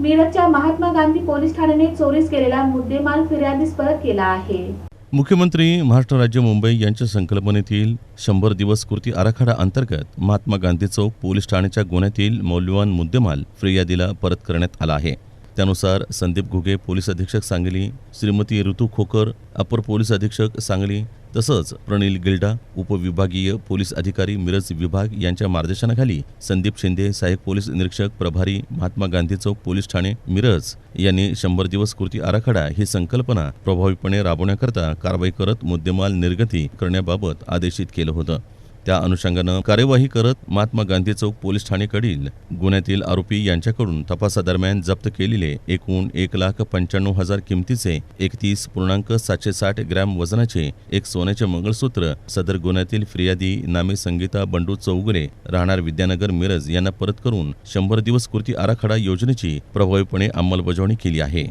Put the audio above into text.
मिरजच्या Mahatma Gandhi police ठाण्याने चोरीस केलेला मुद्देमाल फिर्यादीस परत केला आहे. मुख्यमंत्री महाराष्ट्र राज्य मुंबई यांच्या संकल्पनेतील शंभर दिवस कृती आराखडा अंतर्गत महात्मा गांधी चौक पोलीस ठाण्याच्या गुन्ह्यातील मौल्यवान मुद्देमाल फिर्यादीला परत करण्यात आला आहे. त्यानुसार संदीप घुगे पोलीस अधीक्षक सांगली श्रीमती ऋतू खोकर अपर पोलीस अधीक्षक सांगली तसंच प्रणील गिल्डा उपविभागीय पोलीस अधिकारी मिरज विभाग यांच्या मार्गदर्शनाखाली संदीप शिंदे सहाय्यक पोलीस निरीक्षक प्रभारी महात्मा गांधी चौक पोलीस ठाणे मिरज यांनी शंभर दिवस कृती आराखडा ही संकल्पना प्रभावीपणे राबवण्याकरता कारवाई करत मुद्देमाल निर्गती करण्याबाबत आदेशित केलं होतं. त्या अनुषंगानं कार्यवाही करत महात्मा गांधी चौक पोलीस ठाणेकडील गुन्ह्यातील आरोपी यांच्याकडून तपासादरम्यान जप्त केलेले एकूण एक लाख पंच्याण्णव हजार किमतीचे एकतीस पूर्णांक सातशे साठ ग्रॅम वजनाचे एक सोन्याचे मंगळसूत्र सदर गुन्ह्यातील फिर्यादी नामे संगीता बंडू चौगुले राहणार विद्यानगर मिरज यांना परत करून शंभर दिवस कृती आराखडा योजनेची प्रभावीपणे अंमलबजावणी केली आहे.